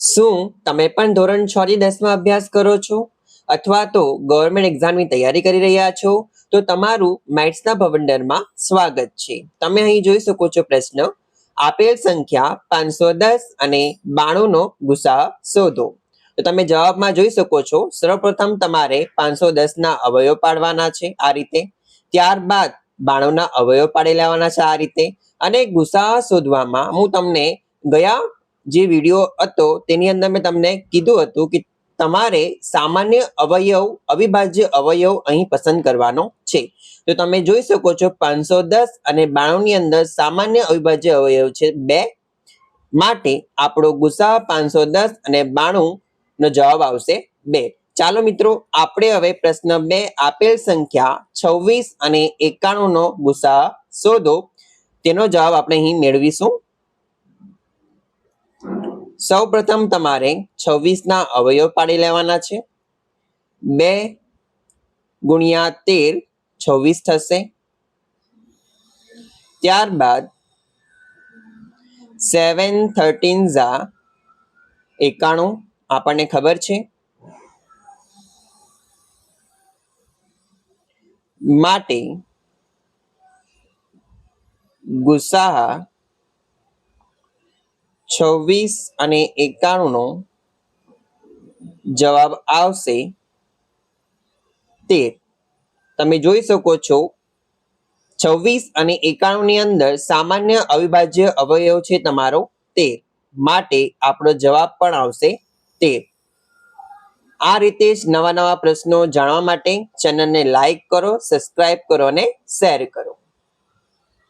શું તમે પણ ધોરણ છ થી દસમાં અભ્યાસ કરો છો? અથવા તો ગવર્મેન્ટ એક્ઝામની તૈયારી કરી રહ્યા છો? તો તમારું મેથ્સના ભવંડરમાં સ્વાગત છે. તમે અહીં જોઈ શકો છો પ્રશ્ન. આપેલ સંખ્યા પાંચસો દસ અને બાણુંનો ગુસા શોધો. તો તમે જવાબમાં જોઈ શકો છો, સર્વપ્રથમ તમારે પાંચસો દસના અવયવ પાડવાના છે આ રીતે. ત્યારબાદ બાણુંના અવયવ પાડી લેવાના છે આ રીતે. અને ગુસા શોધવામાં હું તમને ગયા જે વીડિયો હતો, તેની અંદર મેં તમને કીધું હતું કે તમારે સામાન્ય અવયવ, અવિભાજ્ય અવયવ અહીં પસંદ કરવાનો છે. તો તમે જોઈ શકો છો પાંચસો દસ અને બાણુંની અંદર સામાન્ય અવિભાજ્ય અવયવ છે બે. માટે આપણો ગુસા પાંચસો દસ અને બાણું નો જવાબ આવશે બે. ચાલો મિત્રો, આપણે હવે પ્રશ્ન બે આપેલ સંખ્યા છવ્વીસ અને એકાણું નો ગુસા શોધો. તેનો જવાબ આપણે અહીં મેળવીશું. સૌ પ્રથમ તમારે છવ્વીસના અવયવ પાડી લેવાના છે. બે ગુણ્યા તેર છવ્વીસ થશે. ત્યારબાદ સેવન થર્ટીન ઝા એકાણું, આપણને ખબર છે. માટે ગુસાહા છવ્વીસ અને એકાણુંનો જવાબ આવશે તેર. તમે જોઈ શકો છો, છવ્વીસ અને એકાણું ની અંદર સામાન્ય અવિભાજ્ય અવયવ છે તમારો તેર. માટે આપણો જવાબ પણ આવશે તેર. આ રીતે જ નવા નવા પ્રશ્નો જાણવા માટે ચેનલને લાઈક કરો, સબસ્ક્રાઇબ કરો અને શેર કરો.